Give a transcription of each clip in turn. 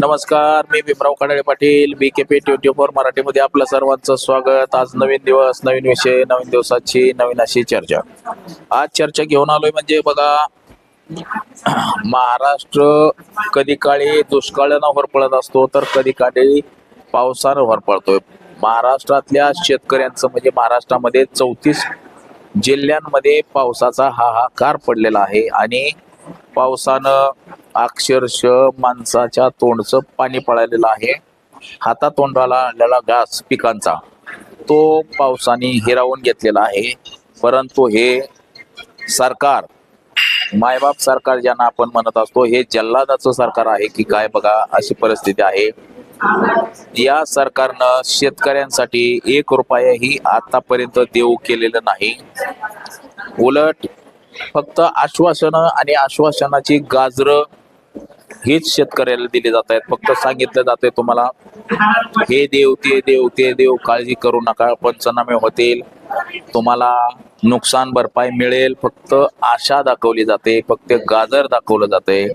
नमस्कार मी Bhimrao Kadale Patil B K P twenty four मराठीमध्ये आपलं सर्वांचं स्वागत. आज नवीन दिवस नवीन विषय नवीन दिवसाची नवीन अशी चर्चा. आज चर्चा घेऊन आलोय म्हणजे बघा महाराष्ट्र कधी काळी दुष्काळानं होरपळत असतो तर कधी काळी पावसानं होरपळतोय. महाराष्ट्रातल्या शेतकऱ्यांचं म्हणजे महाराष्ट्रामध्ये चौतीस जिल्ह्यांमध्ये पावसाचा हाहाकार पडलेला आहे आणि पावसानं अक्षरशः माणसाच्या तोंडचं पाणी पळालेलं आहे. हातातोंडाला आलेला घास पिकांचा. तो पावसाने हिरावून घेतलेला आहे. परंतु हे सरकार मायबाप सरकार ज्यांना आपण म्हणत असतो हे जल्लादाचं सरकार आहे की काय बघा अशी परिस्थिती आहे. या सरकारनं शेतकऱ्यांसाठी एक रुपयाही आतापर्यंत देऊ केलेलं नाही. उलट फक्त आश्वासनं आणि आश्वासनाची गाजरं हेच शेतकऱ्याला दिली जात आहेत. फक्त सांगितलं जातंय तुम्हाला हे देव ते देव ते देव काळजी करू नका पंचनामे होतील. तुम्हाला नुकसान भरपाई मिळेल. फक्त आशा दाखवली जाते फक्त गाजर दाखवलं जाते.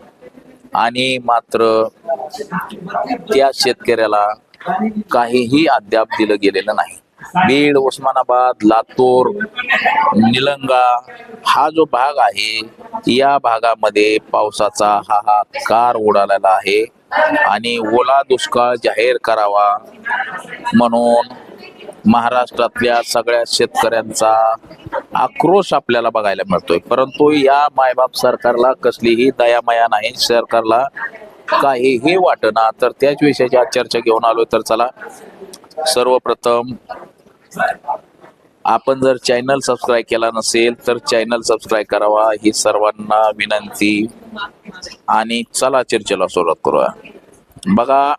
आणि मात्र त्या शेतकऱ्याला काहीही अद्याप दिलं गेलेलं नाही. बीड उस्मानाबाद लातूर निलंगा हा जो भाग आहे या भागामध्ये पावसाचा हाहाकार उडालेला आहे. आणि ओला दुष्काळ जाहीर करावा म्हणून महाराष्ट्रातल्या सगळ्या शेतकऱ्यांचा आक्रोश आपल्याला बघायला मिळतोय. परंतु या मायबाप सरकारला कसलीही दयामया नाही. सरकारला काहीही वाटना. तर त्याच विषयाची आज चर्चा घेऊन आलो तर चला सर्वप्रथम आपण जर चॅनल सबस्क्राईब केला नसेल तर चॅनल सबस्क्राईब करावा. ही सर्वांना विनंती. आणि चला चर्चेला सुरुवात करूया. बघा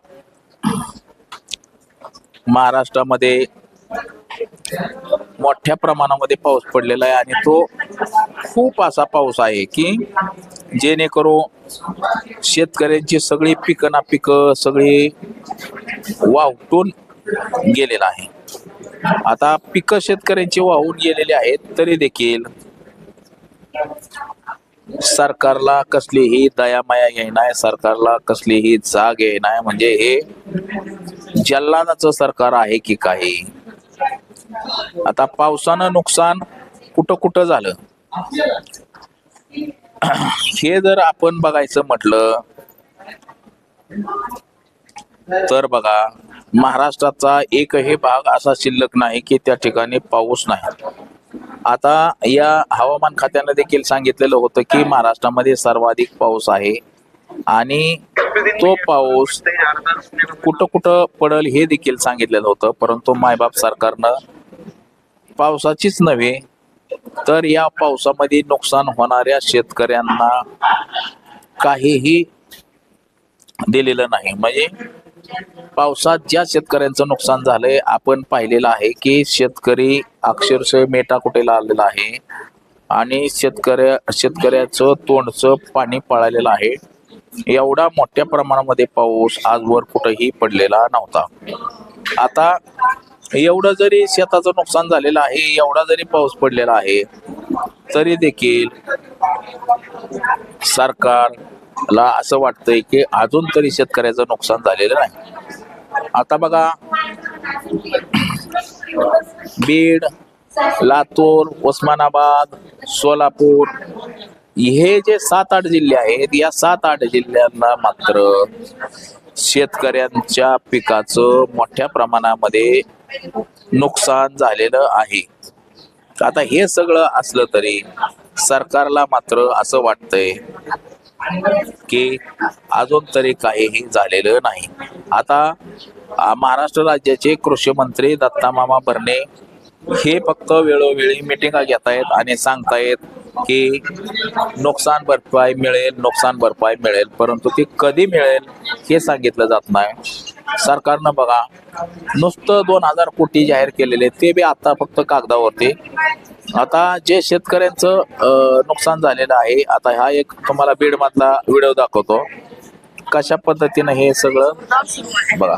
महाराष्ट्रामध्ये मोठ्या प्रमाणामध्ये पाऊस पडलेला आहे आणि तो खूप असा पाऊस आहे की जेणेकरून शेतकऱ्यांची सगळी पिकं ना पिकं सगळी वावटून गेलेलं आहे. आता पिकं शेतकऱ्यांची वाहून गेलेली आहेत तरी देखील सरकारला कसलीही दयामाया येणार सरकारला कसलीही जाग येणार म्हणजे हे जल्लादाचं सरकार आहे की काही? आता पावसानं नुकसान कुठं कुठं झालं? हे जर आपण बघायचं म्हटलं तर बघा महाराष्ट्राचा एकही भाग असा शिल्लक नाही की त्या ठिकाणी पाऊस नाही. आता या हवामान खात्यानं देखील सांगितलेलं होतं की महाराष्ट्रामध्ये सर्वाधिक पाऊस आहे आणि तो पाऊस कुठं कुठं पडल हे देखील सांगितलेलं होतं परंतु मायबाप सरकारनं पावसाचीच नव्हे तर या पावसामध्ये नुकसान होणाऱ्या शेतकऱ्यांना काहीही दिलेलं नाही. म्हणजे पावसात ज्या शेतकऱ्यांचं नुकसान झालंय आपण पाहिलेलं आहे की शेतकरी अक्षरशः मेटाकुटेला आलेला आहे आणि शेतकऱ्या शेतकऱ्याचं तोंडचं पाणी पळालेलं आहे. एवढा मोठ्या प्रमाणामध्ये पाऊस आजवर कुठंही पडलेला नव्हता. आता एवढं जरी शेताचं नुकसान झालेलं आहे एवढा जरी पाऊस पडलेला आहे तरी देखील सरकार मला असं वाटतंय की अजून तरी शेतकऱ्याचं नुकसान झालेलं नाही. आता बघा बीड लातूर उस्मानाबाद सोलापूर हे जे सात आठ जिल्हे आहेत या सात आठ जिल्ह्यांना मात्र शेतकऱ्यांच्या पिकाचं मोठ्या प्रमाणामध्ये नुकसान झालेलं आहे. आता हे सगळं असलं तरी सरकारला मात्र असं वाटतंय की अजून तरी काहीही झालेलं नाही. आता महाराष्ट्र राज्याचे कृषी मंत्री दत्ता मामा भरणे हे फक्त वेळोवेळी मिटिंगा घेत आहेत आणि सांगतायत की नुकसान भरपाई मिळेल नुकसान भरपाई मिळेल परंतु ती कधी मिळेल हे सांगितलं जात नाही. सरकारनं बघा नुसतं दोन हजार कोटी जाहीर केलेले ते बी आता फक्त कागदावरती. आता जे शेतकऱ्यांचं नुकसान झालेलं आहे आता हा एक तुम्हाला बीड मधला व्हिडिओ दाखवतो. कशा पद्धतीनं हे सगळं बघा.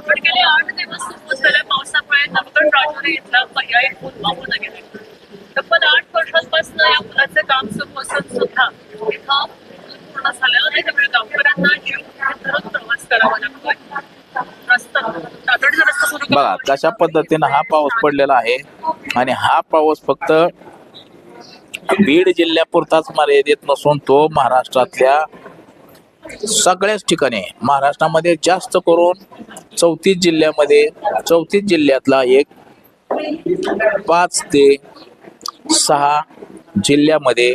तब्बल आठ वर्षांपासून या काम सुरू असून सुद्धा इथं पूर्ण नाही त्यामुळे गावकऱ्यांना जीव धरून प्रवास करावा लागतोय बघा कशा पद्धतीनं हा पाऊस पडलेला आहे आणि हा पाऊस फक्त बीड जिल्ह्यापुरताच मर्यादित नसून तो महाराष्ट्रातल्या सगळ्याच ठिकाणी महाराष्ट्रामध्ये जास्त करून चौतीस जिल्ह्यामध्ये चौतीस जिल्ह्यातला एक पाच ते सहा जिल्ह्यामध्ये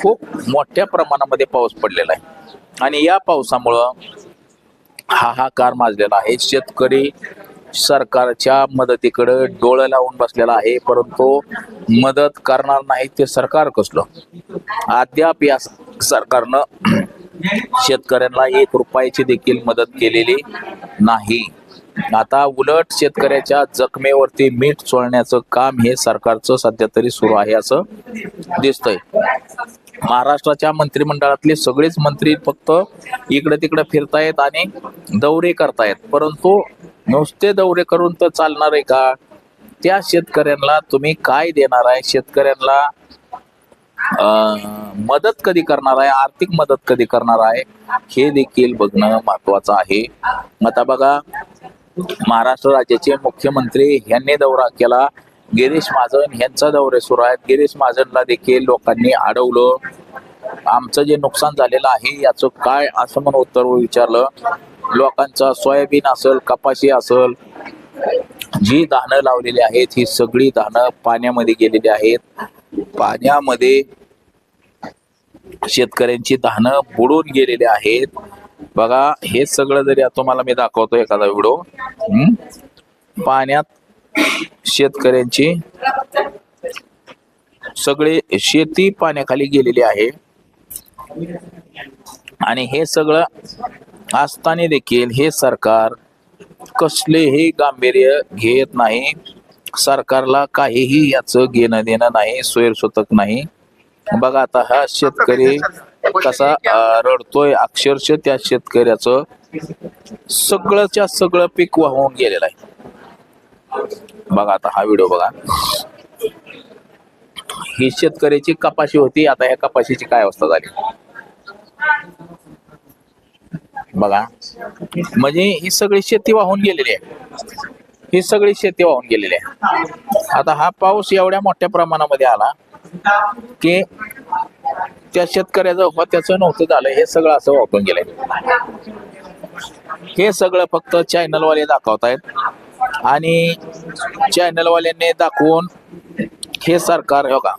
खूप मोठ्या प्रमाणामध्ये पाऊस पडलेला आहे. आणि या पावसामुळं हाहाकार माजलेला आहे. शेतकरी सरकारच्या मदतीकडे डोळं लावून बसलेला आहे परंतु मदत करणार नाही ते सरकार कसलं? अद्याप या सरकारनं शेतकऱ्यांना एक रुपयाची देखील मदत केलेली नाही. आता उलट शेतकऱ्याच्या जखमेवरती मीठ चोळण्याचं काम हे सरकारचं सध्या तरी सुरू आहे असं दिसतंय. महाराष्ट्राच्या मंत्रिमंडळातले सगळेच मंत्री फक्त इकडे तिकडे फिरतायत आणि दौरे करतायत परंतु नुसते दौरे करून तर चालणार आहे का? त्या शेतकऱ्यांना तुम्ही काय देणार आहे? शेतकऱ्यांना अं, मदत कधी करणार आहे? आर्थिक मदत कधी करणार आहे? हे देखील बघणं महत्वाचं आहे. आता बघा महाराष्ट्र राज्याचे मुख्यमंत्री यांनी दौरा केला. गिरीश महाजन यांचा दौरे सुरू आहेत. गिरीश महाजनला देखील लोकांनी अडवलं. आमचं जे नुकसान झालेलं आहे याचं काय असं म्हणून उत्तर विचारलं? लोकांचा सोयाबीन असेल कपाशी असेल जी धानं लावलेली आहेत ही सगळी धानं पाण्यामध्ये गेलेली आहेत. पाण्यामध्ये शेतकऱ्यांची धानं बुडून गेलेली आहेत. बघा हे सगळं जरी आता तुम्हाला मी दाखवतो एखादा व्हिडिओ पाण्यात शेतकऱ्यांची सगळे शेती पाण्याखाली गेलेली आहे. आणि हे सगळं असताना देखील हे सरकार कसलेही गांभीर्य घेत नाही. सरकारला काहीही याचं घेणं देणं नाही स्वयंसूतक नाही. बघा आता हा शेतकरी कसा रडतोय अक्षरशः त्या शेतकऱ्याचं सगळंच्या सगळं पीक वाहून गेलेलं आहे. बघा आता हा व्हिडिओ बघा. ही शेतकऱ्याची कपाशी होती आता ह्या कपाशीची काय अवस्था झाली? बघा. म्हणजे ही सगळी शेती वाहून गेलेली आहे. ही सगळी शेती वाहून गेलेली आहे. आता हा पाऊस एवढ्या मोठ्या प्रमाणामध्ये आला की त्या शेतकऱ्याचं व त्याचं नव्हतं झालं हे सगळं असं वापरून गेलंय. हे सगळं फक्त चॅनलवाले दाखवतायत आणि चॅनलवाल्यांनी दाखवून हे सरकार हो का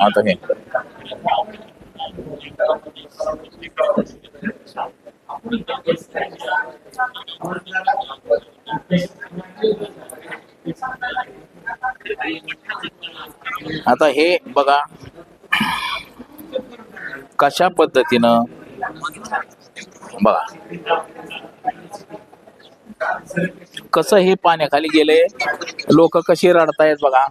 आता हे. आता हे बघा. कशा पद्धतीनं बघा. कसं हे पाण्याखाली गेले? लोक कशी रडतायत बघा.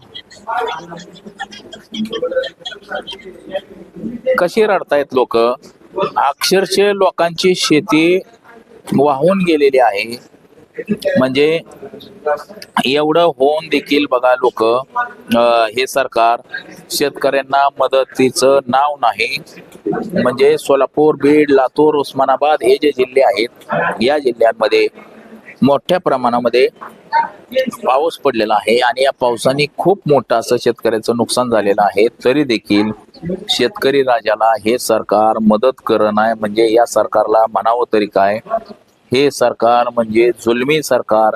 कशी रडतायत लोक? अक्षरशः लोकांची शेती वाहून गेलेली आहे. म्हणजे एवढं होऊन देखील बघा लोक हे सरकार शेतकऱ्यांना मदतीचं नाव नाही. म्हणजे सोलापूर बीड लातूर उस्मानाबाद हे जे जिल्हे आहेत या जिल्ह्यांमध्ये मोठ्या प्रमाणामध्ये पाऊस पडलेला आहे आणि या पावसाने खूप मोठं असं शेतकऱ्याचं नुकसान झालेलं आहे. तरी देखील शेतकरी राजाला हे सरकार मदत करणं आहे. म्हणजे या सरकारला म्हणावं तरी काय? हे सरकार म्हणजे जुलमी सरकार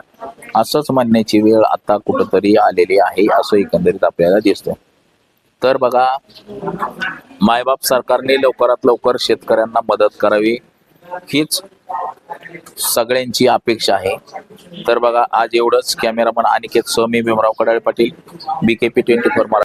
असंच म्हणण्याची वेळ आता कुठंतरी आलेली आहे असं एकंदरीत आपल्याला दिसतो तर बघा मायबाप सरकारने लवकरात लवकर शेतकऱ्यांना मदत करावी हीच सगळ्यांची अपेक्षा आहे. तर बघा आज एवढंच. Cameraman Aniket Swami Bhimrao Kadale Patil BKP twenty four